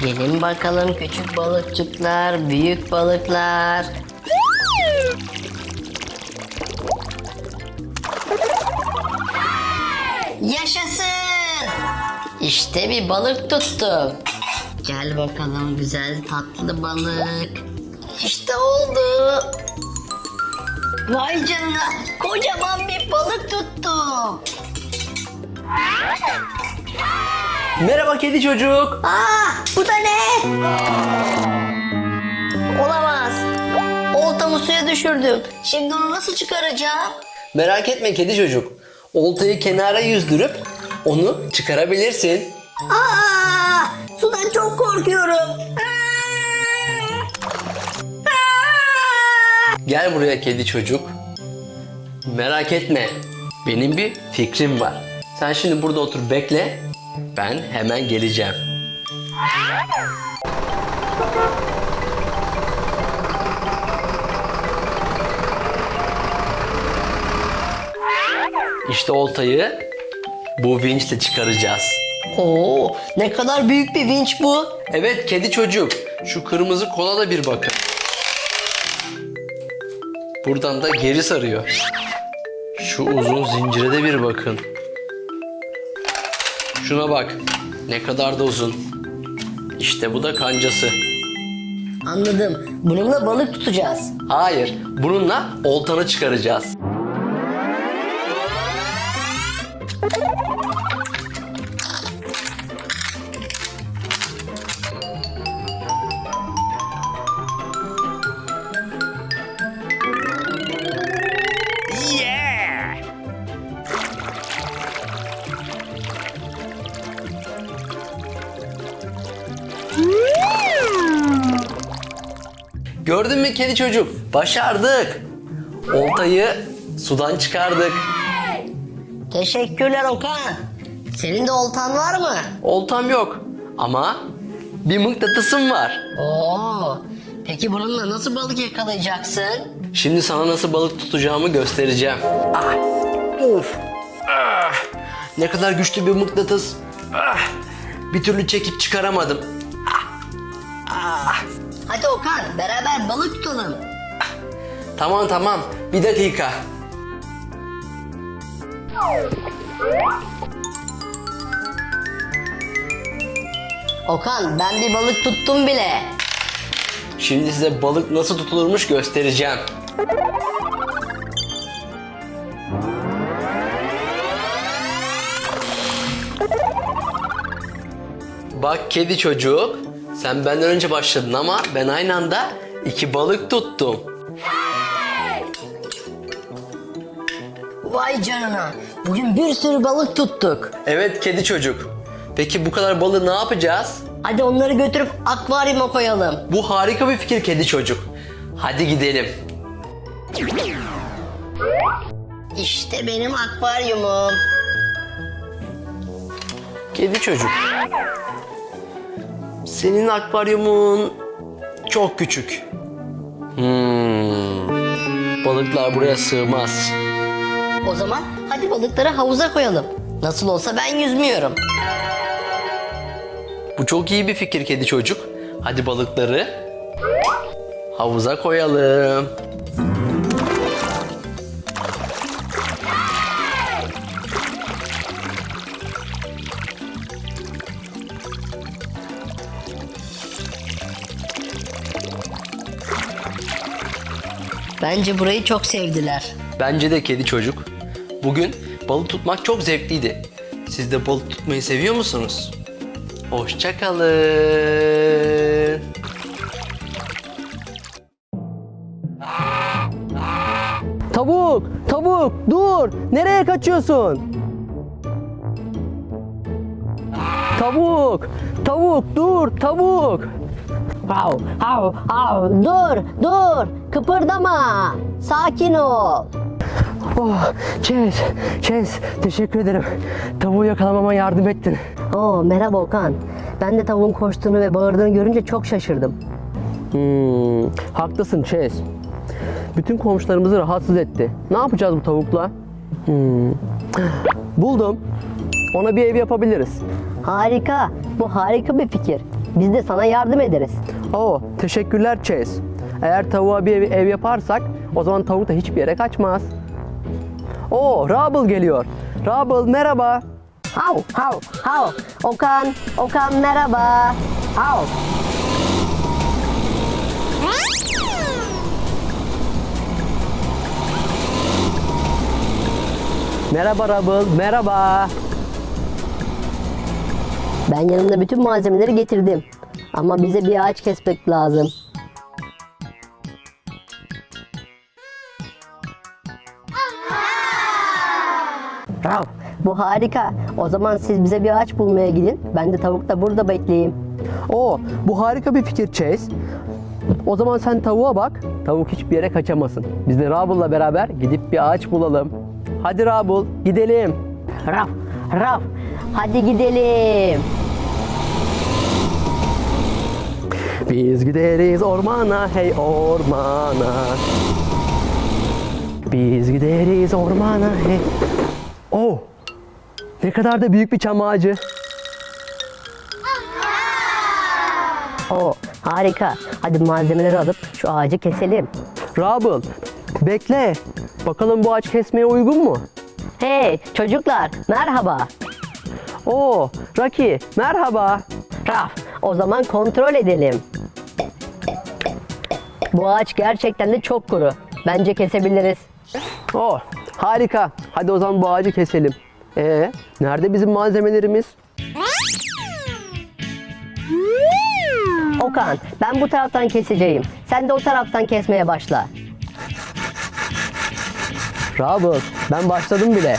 Gelin bakalım küçük balıkçıklar, büyük balıklar. Yaşasın! İşte bir balık tuttum. Gel bakalım güzel tatlı balık. İşte oldu. Vay canına kocaman bir balık tuttum. Merhaba kedi çocuk. Aa, bu da ne? Olamaz. Oltamı suya düşürdüm. Şimdi onu nasıl çıkaracağım? Merak etme kedi çocuk. Oltayı kenara yüzdürüp onu çıkarabilirsin. Aa, sudan çok korkuyorum. Aa! Aa! Gel buraya kedi çocuk. Merak etme. Benim bir fikrim var. Sen şimdi burada otur bekle. Ben hemen geleceğim. İşte oltayı bu vinçle çıkaracağız. Oo, ne kadar büyük bir vinç bu. Evet kedi çocuk. Şu kırmızı kola da bir bakın. Buradan da geri sarıyor. Şu uzun zincire de bir bakın. Şuna bak. Ne kadar da uzun. İşte bu da kancası. Anladım. Bununla balık tutacağız. Hayır, bununla oltanı çıkaracağız. Gördün mü kedi çocuk? Başardık. Oltayı sudan çıkardık. Teşekkürler Okan. Senin de oltan var mı? Oltam yok ama bir mıknatısım var. Oo. Peki bununla nasıl balık yakalayacaksın? Şimdi sana nasıl balık tutacağımı göstereceğim. Ah, of. Ah, ne kadar güçlü bir mıknatıs. Ah, bir türlü çekip çıkaramadım. Hadi Okan beraber balık tutalım. Tamam tamam. Bir dakika. Okan ben bir balık tuttum bile. Şimdi size balık nasıl tutulurmuş göstereceğim. Bak kedi çocuk, sen benden önce başladın ama ben aynı anda iki balık tuttum. Vay canına. Bugün bir sürü balık tuttuk. Evet kedi çocuk. Peki bu kadar balığı ne yapacağız? Hadi onları götürüp akvaryuma koyalım. Bu harika bir fikir kedi çocuk. Hadi gidelim. İşte benim akvaryumum. Kedi çocuk. Senin akvaryumun çok küçük. Hmm. Balıklar buraya sığmaz. O zaman hadi balıkları havuza koyalım. Nasıl olsa ben yüzmüyorum. Bu çok iyi bir fikir kedi çocuk. Hadi balıkları havuza koyalım. Bence burayı çok sevdiler. Bence de kedi çocuk. Bugün balık tutmak çok zevkliydi. Siz de balık tutmayı seviyor musunuz? Hoşçakalın. Tavuk, tavuk, dur. Nereye kaçıyorsun? Tavuk, tavuk, dur, tavuk. Hav hav hav dur dur kıpırdama sakin ol. Oh, Chase, Chase, teşekkür ederim. Tavuğu yakalamama yardım ettin. Oo merhaba Okan. Ben de tavuğun koştuğunu ve bağırdığını görünce çok şaşırdım. Hmm, haklısın Chase. Bütün komşularımızı rahatsız etti. Ne yapacağız bu tavukla? Hmm. Buldum. Ona bir ev yapabiliriz. Harika. Bu harika bir fikir. Biz de sana yardım ederiz. Oo, teşekkürler Chase. Eğer tavuğa bir ev, ev yaparsak o zaman tavuk da hiçbir yere kaçmaz. Oo, Rubble geliyor. Rubble merhaba. Hav hav hav. Okan, Okan merhaba. Hav. Merhaba Rubble, merhaba. Ben yanımda bütün malzemeleri getirdim. Ama bize bir ağaç kesmek lazım. Rav, bu harika. O zaman siz bize bir ağaç bulmaya gidin. Ben de tavukla burada bekleyeyim. Oo, bu harika bir fikir Chase. O zaman sen tavuğa bak. Tavuk hiçbir yere kaçamasın. Biz de Rubble'la beraber gidip bir ağaç bulalım. Hadi Rubble, gidelim. Rav, Rav, hadi gidelim. Biz gideriz ormana, hey ormana. Biz gideriz ormana, hey. Oh, ne kadar da büyük bir çam ağacı. O harika. Hadi malzemeleri alıp şu ağacı keselim. Rubble, bekle. Bakalım bu ağaç kesmeye uygun mu? Hey çocuklar merhaba. Oo, Rocky, merhaba. Raf, o zaman kontrol edelim. Bu ağaç gerçekten de çok kuru. Bence kesebiliriz. Oh, harika. Hadi o zaman bu ağacı keselim. Ee, nerede bizim malzemelerimiz? Okan, ben bu taraftan keseceğim. Sen de o taraftan kesmeye başla. Rubble, ben başladım bile.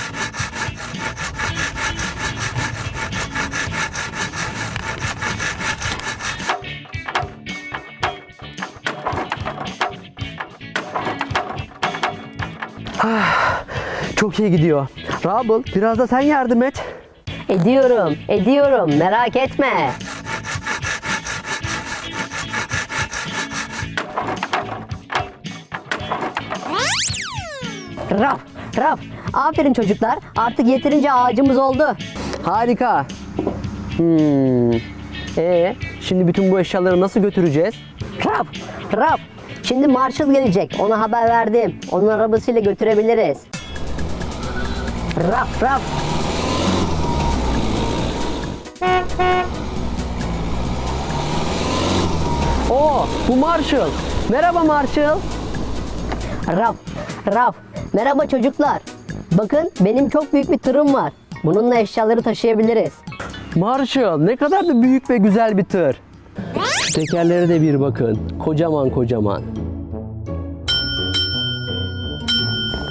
Ah, Çok iyi gidiyor. Rubble, biraz da sen yardım et. Ediyorum, ediyorum. Merak etme. Raf, Raf. Aferin çocuklar. Artık yeterince ağacımız oldu. Harika. Hmm. Ee, şimdi bütün bu eşyaları nasıl götüreceğiz? Raf, Raf. Şimdi Marshall gelecek. Ona haber verdim. Onun arabasıyla götürebiliriz. Raf, Raf. Oo, bu Marshall. Merhaba Marshall. Raf, Raf. Merhaba çocuklar. Bakın benim çok büyük bir tırım var. Bununla eşyaları taşıyabiliriz. Marshall ne kadar da büyük ve güzel bir tır. Tekerlere de bir bakın. Kocaman kocaman.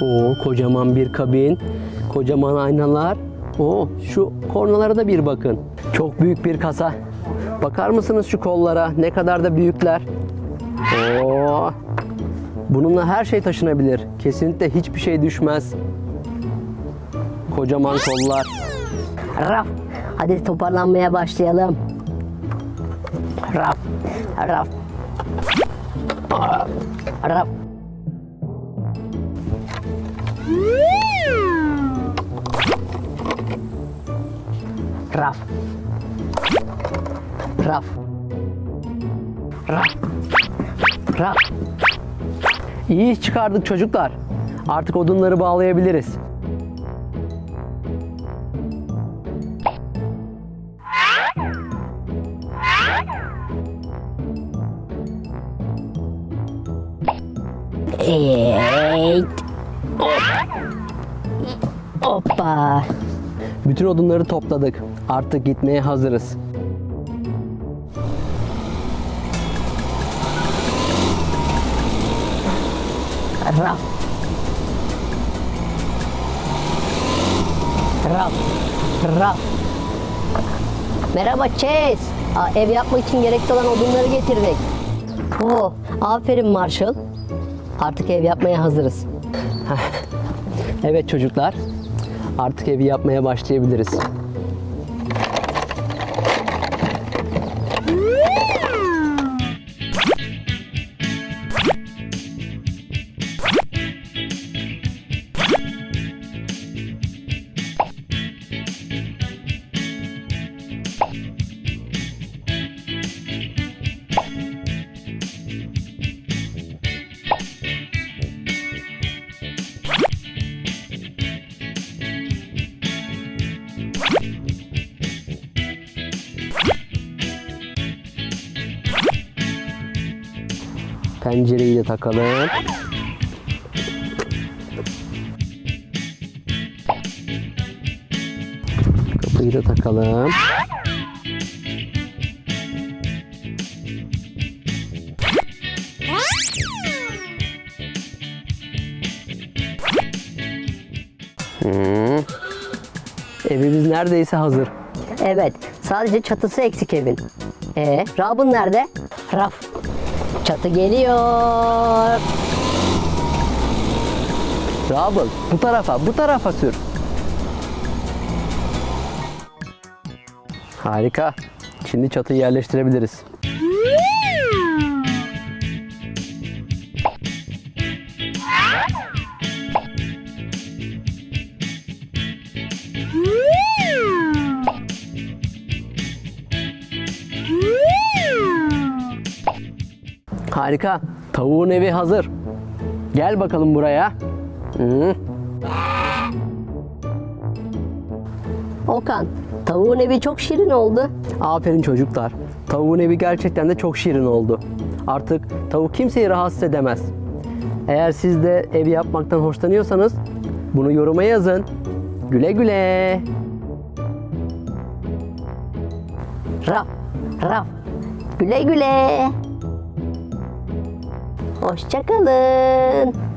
Oo kocaman bir kabin. Kocaman aynalar. Oo şu kornalara da bir bakın. Çok büyük bir kasa. Bakar mısınız şu kollara? Ne kadar da büyükler. Oo. Bununla her şey taşınabilir. Kesinlikle hiçbir şey düşmez. Kocaman kollar. Raf. Hadi toparlanmaya başlayalım. Raf, Raf. Raf. Raf. Raf. Raf. Raf. İyi iş çıkardık çocuklar. Artık odunları bağlayabiliriz. Evet. Hoppa. Bütün odunları topladık. Artık gitmeye hazırız. Raf. Raf. Raf. Merhaba Chase. Aa, ev yapmak için gerekli olan odunları getirdik. Oh, aferin Marshall. Artık ev yapmaya hazırız. Evet çocuklar. Artık evi yapmaya başlayabiliriz. Pencereyi de takalım. Kapıyı da takalım. Hmm. Evimiz neredeyse hazır. Evet, sadece çatısı eksik evin. E, Rab'ın nerede? Rab. Çatı geliyor. Rabıl bu tarafa bu tarafa sür. Harika. Şimdi çatıyı yerleştirebiliriz. Harika. Tavuğun evi hazır. Gel bakalım buraya. Hı. Okan, tavuğun evi çok şirin oldu. Aferin çocuklar. Tavuğun evi gerçekten de çok şirin oldu. Artık tavuk kimseyi rahatsız edemez. Eğer siz de ev yapmaktan hoşlanıyorsanız bunu yoruma yazın. Güle güle. Rab, Rab. Güle güle. Hoşçakalın.